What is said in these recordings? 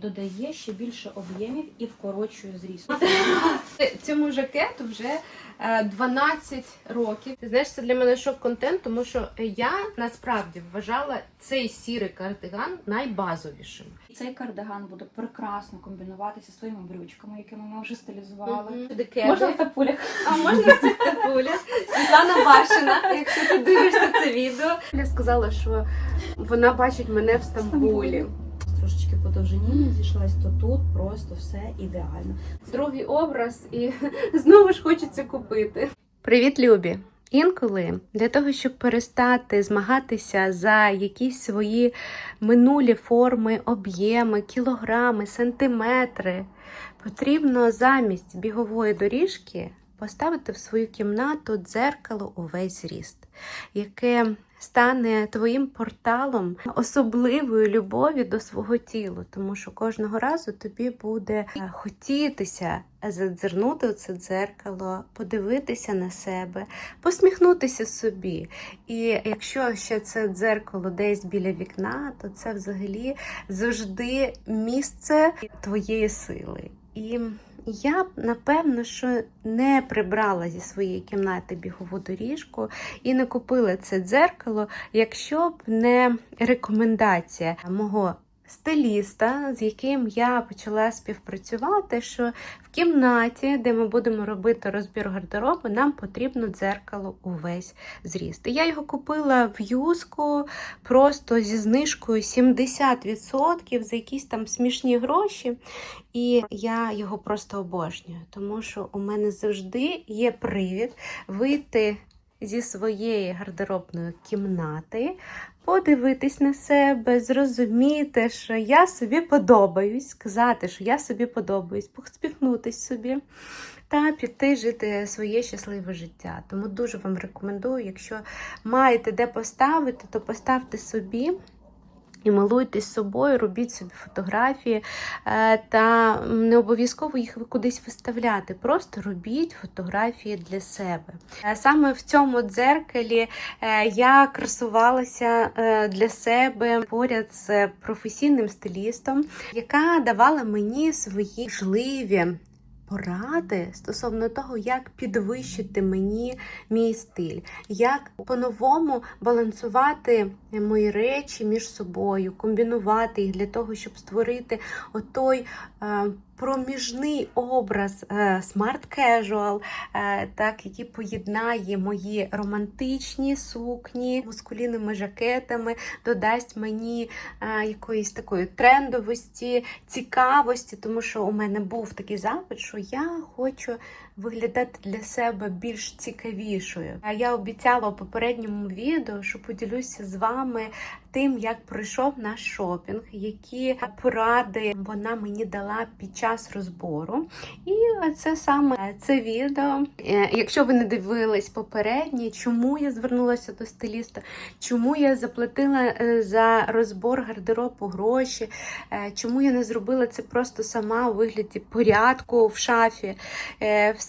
додає ще більше об'ємів і вкорочує зріст. Цьому жакету вже е, 12 років. Ти знаєш, це для мене шок-контент, тому що я насправді вважала цей сірий кардиган найбазовішим. Цей кардиган буде прекрасно комбінуватися з твоїми брючками, якими ми вже стилізували. Сюди Можна в тапулях? А можна в цих тапулях? Світлана Башина, якщо ти дивишся це відео. Я сказала, що вона бачить мене в Стамбулі. Трошечки по довжині зійшлась, то тут просто все ідеально. Другий образ, і знову ж хочеться купити. Привіт, Любі! Інколи для того, щоб перестати змагатися за якісь свої минулі форми, об'єми, кілограми, сантиметри, потрібно замість бігової доріжки поставити в свою кімнату дзеркало увесь зріст, яке стане твоїм порталом особливої любові до свого тіла, тому що кожного разу тобі буде е, хотітися задзирнути у це дзеркало, подивитися на себе, посміхнутися собі. І якщо ще це дзеркало десь біля вікна, то це взагалі завжди місце твоєї сили. І я б напевно, що не прибрала зі своєї кімнати бігову доріжку і не купила це дзеркало, якщо б не рекомендація мого стиліста, з яким я почала співпрацювати, що в кімнаті, де ми будемо робити розбір гардеробу, нам потрібно дзеркало увесь зріст. І я його купила в юску просто зі знижкою 70% за якісь там смішні гроші. І я його просто обожнюю, тому що у мене завжди є привід вийти зі своєї гардеробної кімнати, подивитись на себе, зрозуміти, що я собі подобаюсь, сказати, що я собі подобаюсь, поспіхнутись собі. Та піти жити своє щасливе життя. Тому дуже вам рекомендую, якщо маєте де поставити, то поставте собі. І милуйтесь собою, робіть собі фотографії, е, та не обов'язково їх кудись виставляти. Просто робіть фотографії для себе. Е, Саме в цьому дзеркалі е, я красувалася для себе поряд з професійним стилістом, яка давала мені свої важливі поради стосовно того, як підвищити мені мій стиль, як по-новому балансувати мої речі між собою, комбінувати їх для того, щоб створити отой е, проміжний образ е, smart casual, е, так, який поєднає мої романтичні сукні мускулінними жакетами, додасть мені е, якоїсь такої трендовості, цікавості, тому що у мене був такий запит, що я хочу виглядати для себе більш цікавішою. А Я обіцяла у попередньому відео, що поділюся з вами тим, як пройшов наш шопінг, які поради вона мені дала під час розбору. І це саме це відео. Е, Якщо ви не дивились попереднє, чому я звернулася до стиліста, чому я заплатила е, за розбор гардеробу гроші, е, чому я не зробила це просто сама у вигляді порядку в шафі.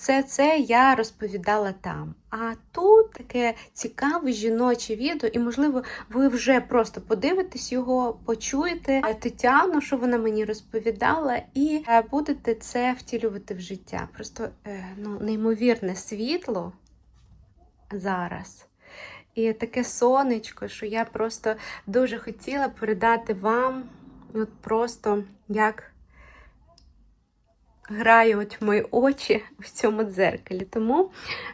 Все це я розповідала там. А тут таке цікаве жіноче відео, і, можливо, ви вже просто подивитесь його, почуєте Тетяну, що вона мені розповідала, і е, будете це втілювати в життя. Просто е, ну, неймовірне світло зараз. І таке сонечко, що я просто дуже хотіла передати вам, от просто як грають мої очі в цьому дзеркалі. Тому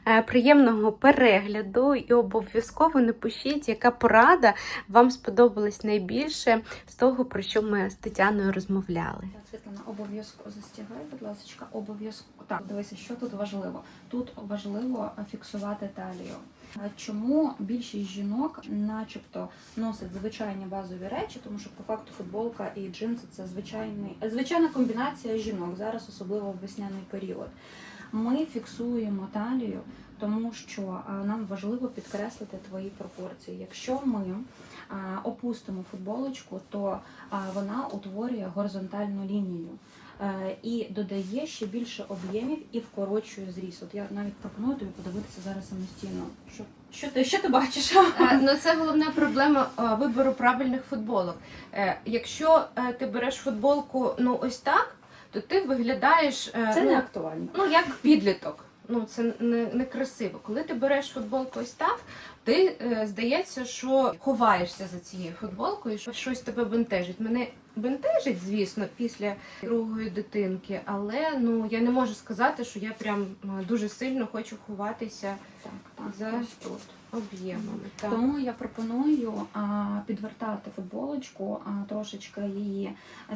е, приємного перегляду і обов'язково напишіть, яка порада вам сподобалась найбільше з того, про що ми з Тетяною розмовляли. Світлана, обов'язково застігай, будь ласка, обов'язково. Так, дивися, що тут важливо. Тут важливо фіксувати талію. Чому більшість жінок, начебто, носять звичайні базові речі, тому що по факту футболка і джинси це звичайний, звичайна комбінація жінок, зараз особливо в весняний період. Ми фіксуємо талію, тому що нам важливо підкреслити твої пропорції. Якщо ми опустимо футболочку, то вона утворює горизонтальну лінію. Е, І додає ще більше об'ємів і вкорочує зріст. От я навіть пропоную тобі подивитися зараз самостійно, щоб Що ти, що ти бачиш? Е, Ну, це головна проблема е, вибору правильних футболок. Якщо ти береш футболку ну ось так, то ти виглядаєш Це ну, не актуально. ну як підліток. Ну це не, не красиво. Коли ти береш футболку ось так, ти е, здається, що ховаєшся за цією футболкою, що щось тебе бентежить. Мене бентежить, звісно, після другої дитинки, але ну я не можу сказати, що я прям е, дуже сильно хочу ховатися Так, так, за тут. Об'ємами. Так. Тому я пропоную а, підвертати футболочку, а, трошечки її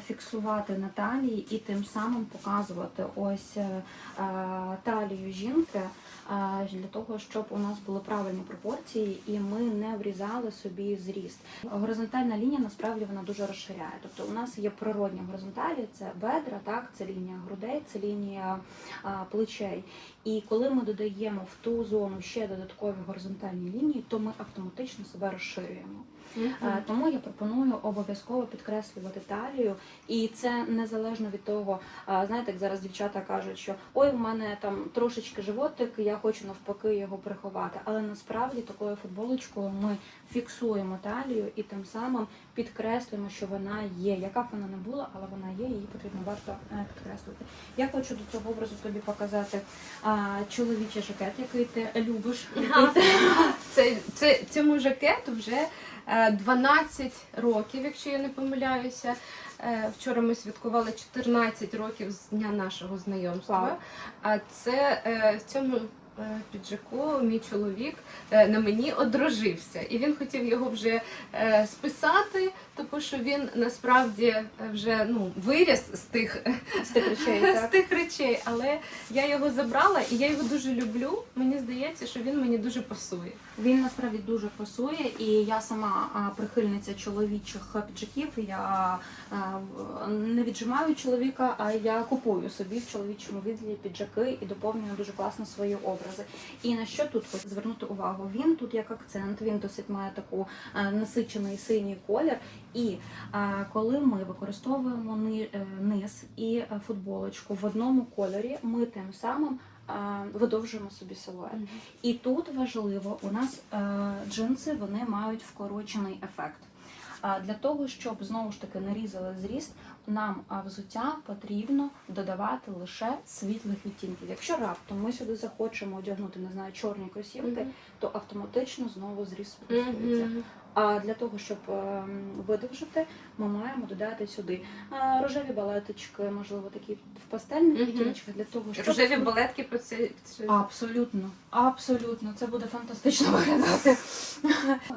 фіксувати на талії і тим самим показувати ось е, а, талію жінки а, для того, щоб у нас були правильні пропорції і ми не врізали собі зріст. Горизонтальна лінія насправді вона дуже розширяє. Тобто у нас є природні горизонталі, це бедра, так, це лінія грудей, це лінія а, плечей. І коли ми додаємо в ту зону ще додаткові горизонтальні лінії, то ми автоматично себе розширюємо. Е, Тому я пропоную обов'язково підкреслювати талію, і це незалежно від того, е, знаєте, як зараз дівчата кажуть, що ой, в мене там трошечки животик, я хочу навпаки його приховати. Але насправді такою футболочкою ми фіксуємо талію і тим самим підкреслюємо, що вона є. Яка б вона не була, але вона є, її потрібно варто е, підкреслити. Я хочу до цього образу тобі показати а, чоловічий жакет, який ти любиш. який ти- Це, це, цьому жакету вже 12 років, якщо я не помиляюся. Е, Вчора ми святкували 14 років з дня нашого знайомства. А це е, в цьому е, піджаку мій чоловік е, на мені одружився. І він хотів його вже е, списати, тому що він насправді е, вже ну, виріс з тих з тих речей, з тих речей, але я його забрала і я його дуже люблю. Мені здається, що він мені дуже пасує. Він насправді дуже пасує, і я сама прихильниця чоловічих піджаків. Я не віджимаю чоловіка, а я купую собі в чоловічому відділі піджаки і доповнюю дуже класно свої образи. І на що тут хочу звернути увагу? Він тут як акцент, він досить має таку насичений синій колір. І а, коли ми використовуємо ни- е, низ і е, футболочку в одному кольорі, ми тим самим а, видовжуємо собі силует. І тут важливо, у нас е, джинси вони мають вкорочений ефект. А для того, щоб знову ж таки нарізали зріст, нам взуття потрібно додавати лише світлих відтінків. Якщо раптом ми сюди захочемо одягнути, не знаю, чорні кросівки, то автоматично знову зріст спустується. Мгм. А для того, щоб ем, видовжити, ми маємо додати сюди е, рожеві балеточки, можливо, такі в пастельних Мгм. відтіночках, для того, щоб Рожеві балетки це. це- Абсолютно, абсолютно, це буде фантастично виглядати.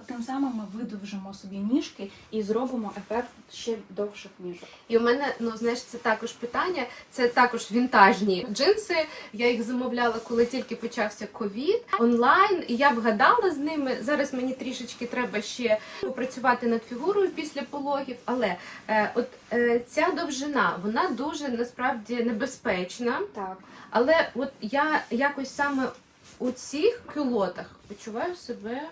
Тим самим ми видовжимо собі ніжки і зробимо ефект ще довших ніжок. І у мене, ну знаєш, це також питання. Це також вінтажні джинси. Я їх замовляла, коли тільки почався ковід онлайн, і я вгадала з ними. Зараз мені трішечки треба ще попрацювати над фігурою після пологів. Але е, от е, ця довжина, вона дуже насправді небезпечна. Так, Але от я якось саме у цих кюлотах почуваю себе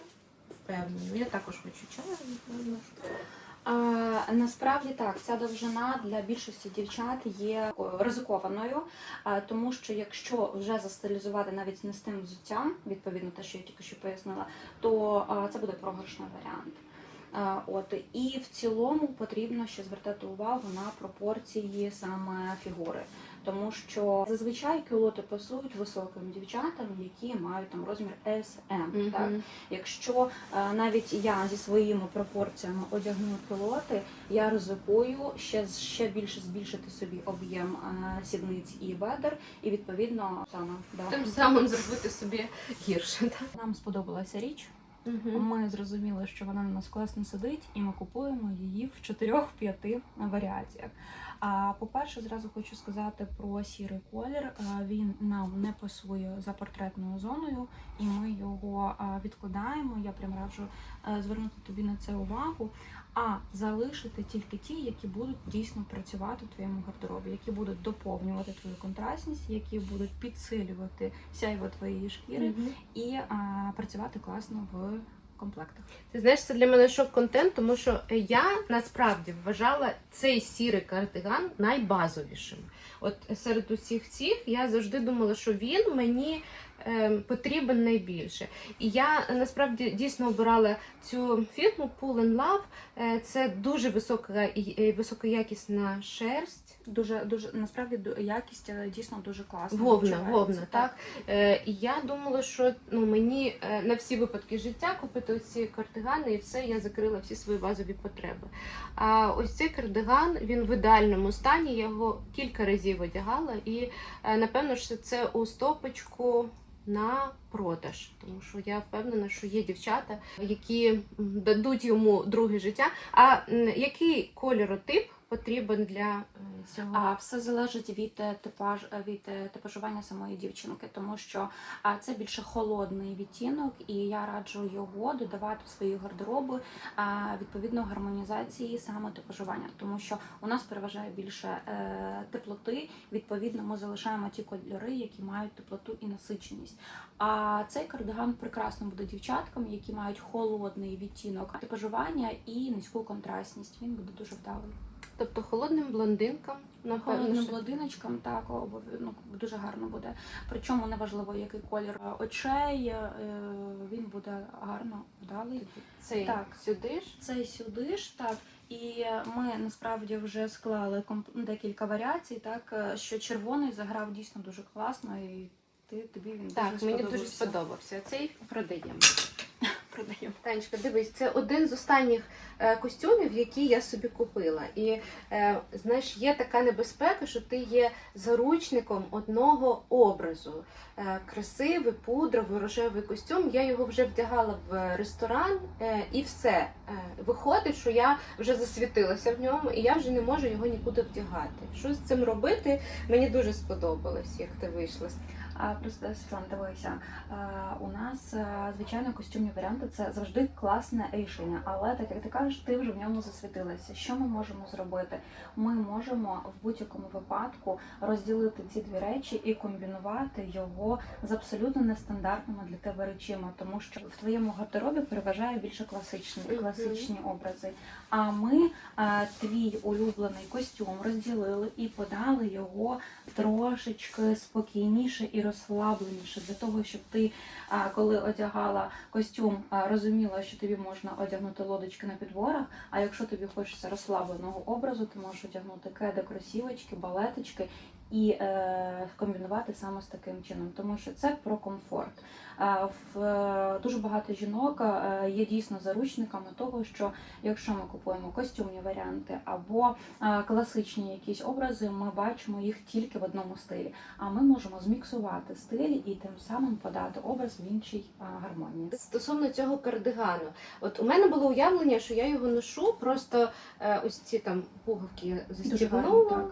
впевнено. Я також хочу чаю. напевно. А, насправді так, ця довжина для більшості дівчат є ризикованою, а, тому що якщо вже застилізувати навіть з тим взуттям, відповідно те, що я тільки що пояснила, то а, це буде програшний варіант. От і в цілому потрібно ще звертати увагу на пропорції саме фігури, тому що зазвичай кюлоти пасують високим дівчатам, які мають там розмір SM. Так якщо е, навіть я зі своїми пропорціями одягну кюлоти, я ризикую ще ще більше збільшити собі об'єм е, сідниць і бедер, і відповідно саме да. Тим самим зробити собі гірше. Так? нам сподобалася річ. Мгм. Ми зрозуміли, що вона на нас класно сидить, і ми купуємо її в 4-5 варіаціях. А по-перше, зразу хочу сказати про сірий колір. Він нам не пасує за портретною зоною, і ми його відкладаємо. Я прям раджу звернути тобі на це увагу. А залишити тільки ті, які будуть дійсно працювати в твоєму гардеробі, які будуть доповнювати твою контрастність, які будуть підсилювати сяйво твоєї шкіри Мгм. і а, працювати класно в комплектах. Ти знаєш, це для мене шок-контент, тому що я насправді вважала цей сірий кардиган найбазовішим. От серед усіх цих я завжди думала, що він мені потрібен найбільше. І я е, насправді дійсно обирала цю фірму Pull and Love. Е, Це дуже висока і високоякісна шерсть. Дуже дуже насправді якість е, дійсно дуже класна. Вовна, вовна, так. І я думала, що ну, мені на всі випадки життя купити оці кардигани і все, я закрила всі свої базові потреби. А ось цей кардиган, він в ідеальному стані, я його кілька разів одягала, і напевно, що це у стопочку. На продаж, тому що я впевнена, що є дівчата, які дадуть йому друге життя. А який кольоротип потрібен для е, цього? А все залежить від е, типаж від е, типажування самої дівчинки, тому що це більше холодний відтінок, і я раджу його додавати в свої гардероби відповідно гармонізації саме типажування, тому що у нас переважає більше теплоти. Відповідно, ми залишаємо ті кольори, які мають теплоту і насиченість. А цей кардиган прекрасно буде дівчаткам, які мають холодний відтінок типажування і низьку контрастність. Він буде дуже вдалий. Тобто холодним блондинкам, напевно, Холодним блондиночкам так ну, дуже гарно буде. Причому неважливо, який колір очей, е, він буде гарно вдалий. цей Так. сюди ж. Цей сюди ж так. І ми насправді вже склали комп- декілька варіацій, так е, що червоний заграв дійсно дуже класно, і ти тобі він Так, дуже мені дуже сподобався. сподобався. Цей продаємо. Продаємо. Танечка, дивись, це один з останніх е, костюмів, які я собі купила. І е, знаєш, є така небезпека, що ти є заручником одного образу. Е, красивий, пудровий, рожевий костюм. Я його вже вдягала в ресторан, і все. Виходить, що я вже засвітилася в ньому, і я вже не можу його нікуди вдягати. Що з цим робити? Мені дуже сподобалось, як ти вийшла. А просто Світлана, дивися, у нас звичайно костюмні варіанти це завжди класне рішення. Але так як ти кажеш, ти вже в ньому засвітилася. Що ми можемо зробити? Ми можемо в будь-якому випадку розділити ці дві речі і комбінувати його з абсолютно нестандартними для тебе речима, тому що в твоєму гардеробі переважає більше класичні класичні образи. А ми твій улюблений костюм розділили і подали його трошечки спокійніше і розслабленіше для того, щоб ти, коли одягала костюм, розуміла, що тобі можна одягнути лодочки на підборах. А якщо тобі хочеться розслабленого образу, ти можеш одягнути кеди, кросівочки, балеточки і е, комбінувати саме з таким чином, тому що це про комфорт. А, в е, дуже багато жінок е, є дійсно заручниками того, що якщо ми купуємо костюмні варіанти або е, класичні якісь образи, ми бачимо їх тільки в одному стилі. А ми можемо зміксувати стилі і тим самим подати образ в іншій е, гармонії. Стосовно цього кардигану, от у мене було уявлення, що я його ношу, просто е, ось ці там пуговки застібнула.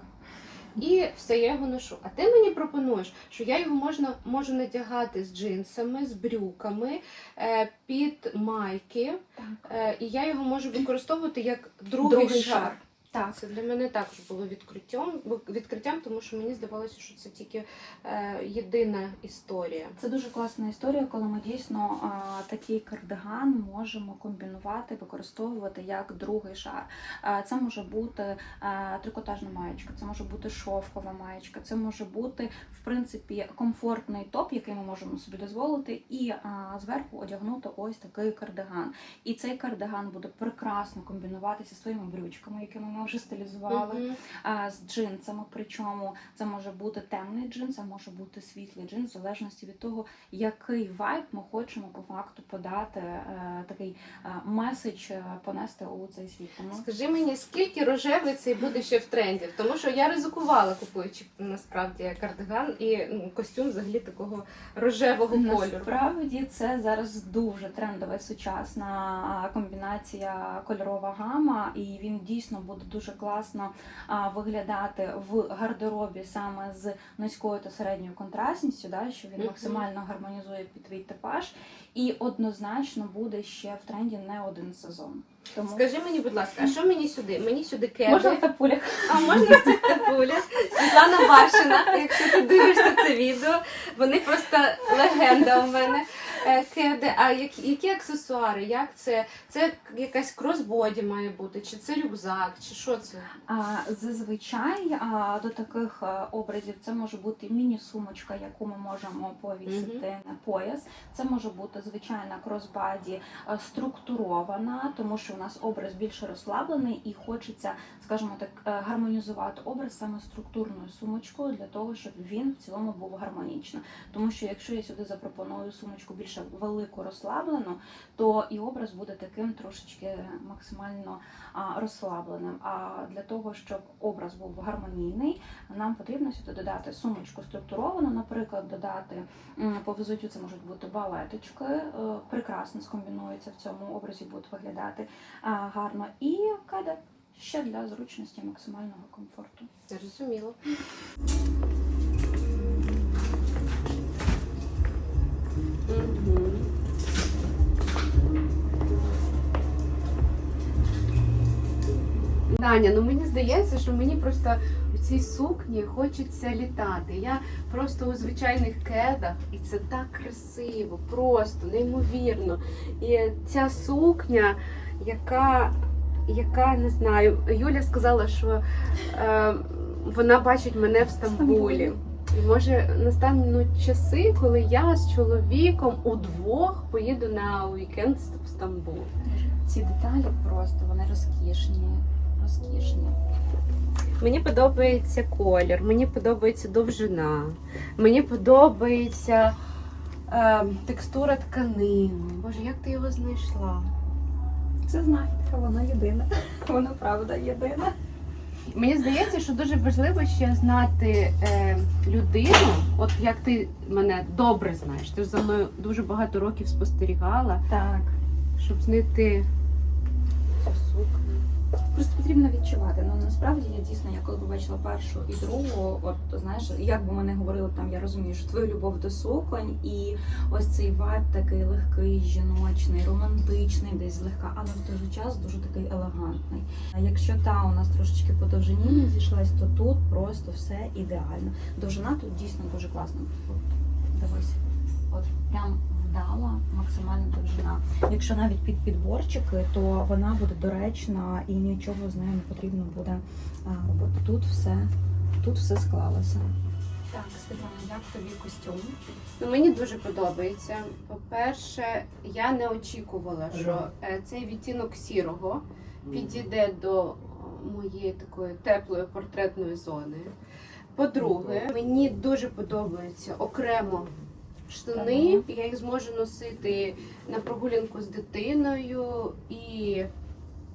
І все, я його ношу. А ти мені пропонуєш, що я його можна можу надягати з джинсами, з брюками, е, під майки, Так. е, і я його можу використовувати як другий, Другий шар. Так. Це для мене також було відкриттям, відкриттям, тому що мені здавалося, що це тільки е, єдина історія. Це дуже класна історія, коли ми дійсно а, такий кардиган можемо комбінувати, використовувати як другий шар. А, це може бути а, трикотажна маєчка, це може бути шовкова маєчка, це може бути в принципі комфортний топ, який ми можемо собі дозволити, і а, зверху одягнути ось такий кардиган. І цей кардиган буде прекрасно комбінуватися з своїми брючками, якими ми вже стилізували. Мгм. а, з джинсами. Причому це може бути темний джинс, а може бути світлий джинс, в залежності від того, який вайб ми хочемо по факту подати, е, такий е, меседж е, понести у цей світ. Тому Скажи мені, скільки рожевий цей буде ще в тренді? Тому що я ризикувала, купуючи насправді кардиган і костюм взагалі такого рожевого кольору. Насправді це зараз дуже трендова і сучасна комбінація кольорова гама, і він дійсно буде дуже класно а, виглядати в гардеробі саме з низькою та середньою контрастністю, да, що він максимально гармонізує під твій типаж, і однозначно буде ще в тренді не один сезон. Тому Скажи мені, будь ласка, а що мені сюди? Мені сюди кеди. можна в тапулях. А можна в цих тапулях? Світлана Башина, якщо ти дивишся це відео, вони просто легенда у мене. Е, кеди, а які, які аксесуари? Як це? Це якась кросбоді має бути, чи це рюкзак, чи що це? А, зазвичай а, до таких е, образів це може бути міні-сумочка, яку ми можемо повісити на пояс. Це може бути звичайна кросбаді е, структурована, тому що у нас образ більше розслаблений і хочеться, скажімо так, гармонізувати образ саме структурною сумочкою для того, щоб він в цілому був гармонічним. Тому що якщо я сюди запропоную сумочку більше велику розслаблену, то і образ буде таким трошечки максимально розслабленим. А для того, щоб образ був гармонійний, нам потрібно сюди додати сумочку структуровану, наприклад, додати по визуттю це можуть бути балеточки, е, прекрасно скомбінуються в цьому образі, будуть виглядати гарно. І кеди ще для зручності максимального комфорту. Зрозуміло. Даня, ну мені здається, що мені просто у цій сукні хочеться літати. Я просто у звичайних кедах, і це так красиво, просто неймовірно. І ця сукня, яка, яка не знаю, Юля сказала, що е, вона бачить мене в Стамбулі. І може настануть часи, коли я з чоловіком удвох поїду на вікенд в Стамбул. Ці деталі просто вони розкішні, розкішні. Мені подобається колір, мені подобається довжина, мені подобається е, текстура тканини. Боже, як ти його знайшла? Це знахідка, вона єдина. Вона правда єдина. Мені здається, що дуже важливо ще знати е, людину, от як ти мене добре знаєш. Ти ж за мною дуже багато років спостерігала, Так. щоб знайти цю сукню. Просто потрібно відчувати. Ну насправді я дійсно, я коли побачила першу і другу, от знаєш, як би ми не говорили там, я розумію, що твою любов до суконь, і ось цей вайб такий легкий, жіночний, романтичний, десь злегка, але в той же час дуже такий елегантний. А якщо та у нас трошечки по довжині не зійшлась, то тут просто все ідеально. Довжина тут дійсно дуже класна. Дивись, от прям вдала максимальна довжина. Якщо навіть під підборчики, то вона буде доречна і нічого з нею не потрібно буде робити. Тут все, тут все склалося. Так, Світлана, як тобі костюм? Ну, мені дуже подобається. По-перше, я не очікувала, що е, цей відтінок сірого підійде до е, моєї такої теплої портретної зони. По-друге, мені дуже подобаються окремо штани. Я їх зможу носити на прогулянку з дитиною і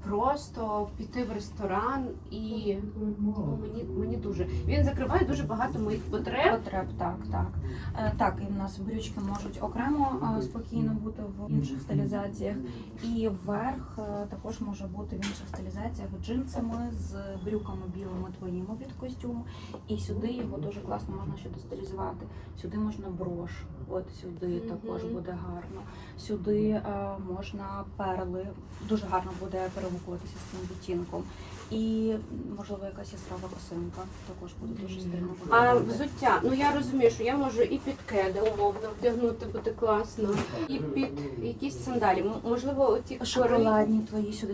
просто піти в ресторан. І ну, мені, мені дуже він закриває дуже багато моїх потреб. Потреб, так, так. Е, Так, і в нас брючки можуть окремо е, спокійно бути в інших стилізаціях. І верх е, також може бути в інших стилізаціях джинсами з брюками білими твоїми від костюму. І сюди його дуже класно можна ще достилізувати. Сюди можна брош, от сюди також буде гарно. Сюди е, можна перли, дуже гарно буде перегукуватися з цим відтінком. І можливо якась яскрава косинка також буде дуже стильно А взуття, ну я розумію, що я можу і під кеди умовно вдягнути буде класно, і під якісь сандалі. М- Можливо, оті Шоколадні твої сюди 100%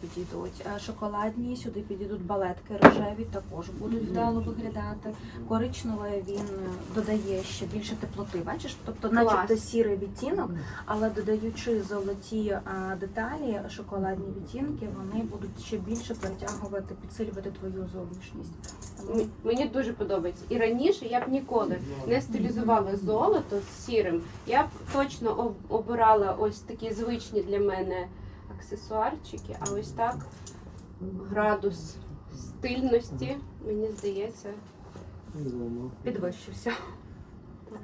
підійдуть. Е, Шоколадні сюди підійдуть балетки рожеві, також будуть вдало виглядати. Коричневий він е, додає ще більше теплоти. Бачиш, тобто, Клас. начебто сірий відтінок, але додаючи золоті е, деталі, шоколадні відтінки, вони будуть ще більше перетягувати, підсилювати твою зовнішність. М- Мені дуже подобається. І раніше я б ніколи не стилізувала золото з сірим. Я б точно об- обирала ось такі звичні для мене аксесуарчики, а ось так градус стильності, мені здається, підвищився. Так,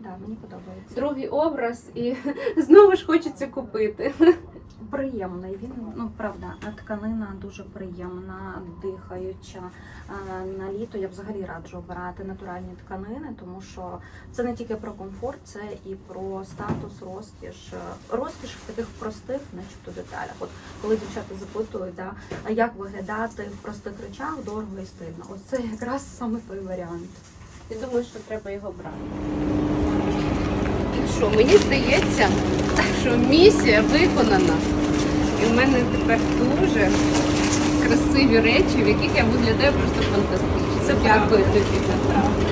да, мені подобається. другий образ, і знову ж хочеться купити. Приємний він, ну правда, тканина дуже приємна, дихаюча. На літо я взагалі раджу обирати натуральні тканини, тому що це не тільки про комфорт, це і про статус, розкіш. Розкіш в таких простих, начебто деталях. От коли дівчата запитують, да, як виглядати в простих речах дорого і стильно. Ось це якраз саме той варіант. Я думаю, що треба його брати. Що, мені здається, що місія виконана. І в мене тепер дуже красиві речі, в яких я виглядаю просто фантастично. Це Дякую тобі. за правду.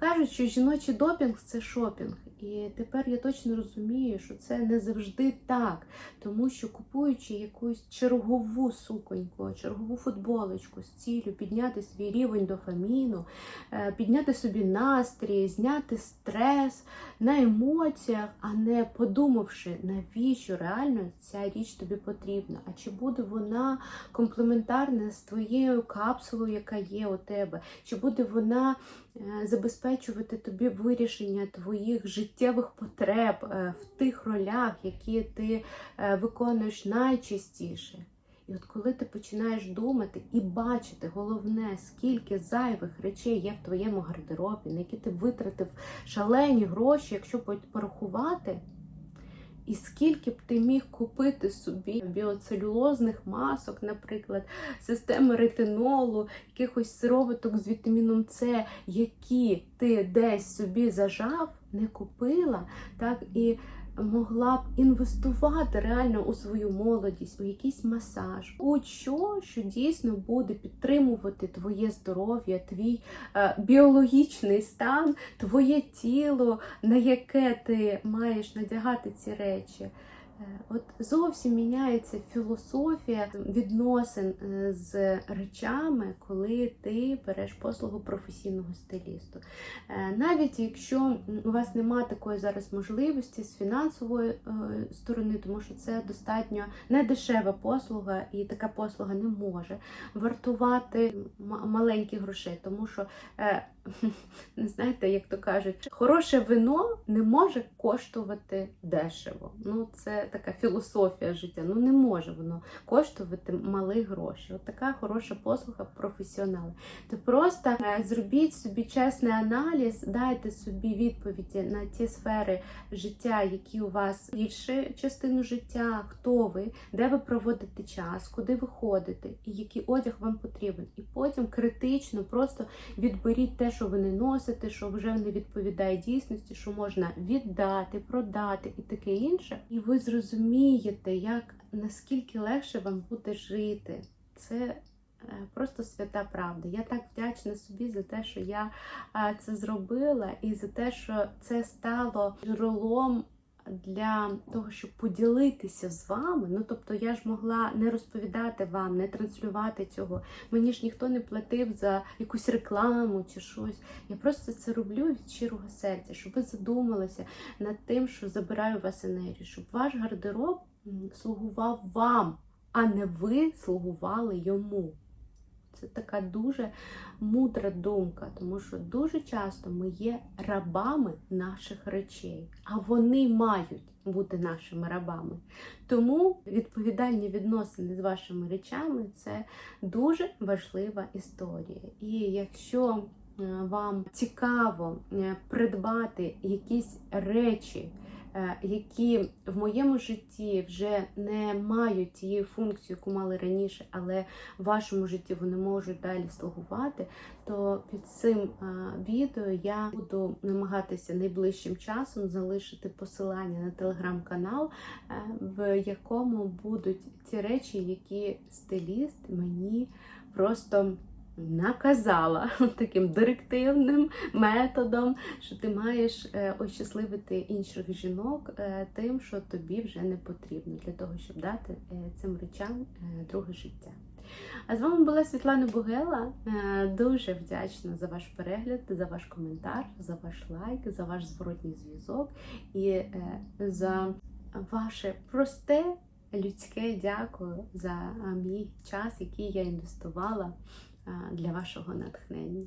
Кажуть, що жіночий допінг це шопінг. І тепер я точно розумію, що це не завжди так. Тому що купуючи якусь чергову суконьку, чергову футболочку з ціллю підняти свій рівень дофаміну, е, підняти собі настрій, зняти стрес на емоціях, а не подумавши, навіщо реально ця річ тобі потрібна, а чи буде вона комплементарна з твоєю капсулою, яка є у тебе, чи буде вона е, забезпечувати тобі вирішення твоїх життєвих потреб е, в тих ролях, які ти е, виконуєш найчастіше. І от коли ти починаєш думати і бачити головне, скільки зайвих речей є в твоєму гардеробі, на які ти витратив шалені гроші, якщо порахувати, і скільки б ти міг купити собі біоцелюлозних масок, наприклад, системи ретинолу, якихось сироваток з вітаміном С, які ти десь собі зажав, не купила, так і могла б інвестувати реально у свою молодість, у якийсь масаж, у що, що дійсно буде підтримувати твоє здоров'я, твій е, біологічний стан, твоє тіло, на яке ти маєш надягати ці речі. Е, От зовсім міняється філософія відносин е, з речами, коли ти береш послугу професійного стилісту. Е, Навіть якщо у вас немає такої зараз можливості з фінансової сторони, тому що це достатньо недешева послуга, і така послуга не може вартувати маленьких грошей, тому що знаєте, як то кажуть, хороше вино не може коштувати дешево. Ну, це така філософія життя. Ну не може воно коштувати мали гроші. От така хороша послуга професіонали. То просто е, зробіть собі чесний аналіз, дайте собі відповіді на ті сфери життя, які у вас більше частину життя, хто ви, де ви проводите час, куди ви ходите, і який одяг вам потрібен. І потім критично просто відберіть те, що ви не носите, що вже не відповідає дійсності, що можна віддати, продати і таке інше. І ви зрозумієте, як наскільки легше вам буде жити. Це е, просто свята правда. Я так вдячна собі за те, що я е, це зробила, і за те, що це стало джерелом для того, щоб поділитися з вами. Ну тобто я ж могла не розповідати вам, не транслювати цього. Мені ж ніхто не платив за якусь рекламу чи щось. Я просто це роблю від щирого серця, щоб ви задумалися над тим, що забираю вас енергію, щоб ваш гардероб слугував вам, а не ви слугували йому. Це така дуже мудра думка, тому що дуже часто ми є рабами наших речей, а вони мають бути нашими рабами. Тому відповідальні відносини з вашими речами це дуже важлива історія. І якщо е, вам цікаво е, придбати якісь речі, які в моєму житті вже не мають тієї функції, яку мали раніше, але в вашому житті вони можуть далі слугувати, то під цим е, відео я буду намагатися найближчим часом залишити посилання на телеграм-канал, е, в якому будуть ті речі, які стиліст мені просто наказала таким директивним методом, що ти маєш е, ощасливити інших жінок е, тим, що тобі вже не потрібно, для того, щоб дати е, цим речам друге життя. А з вами була Світлана Бугела. Дуже вдячна за ваш перегляд, за ваш коментар, за ваш лайк, за ваш зворотній зв'язок і за ваше просте людське дякую за мій час, який я інвестувала для вашого натхнення.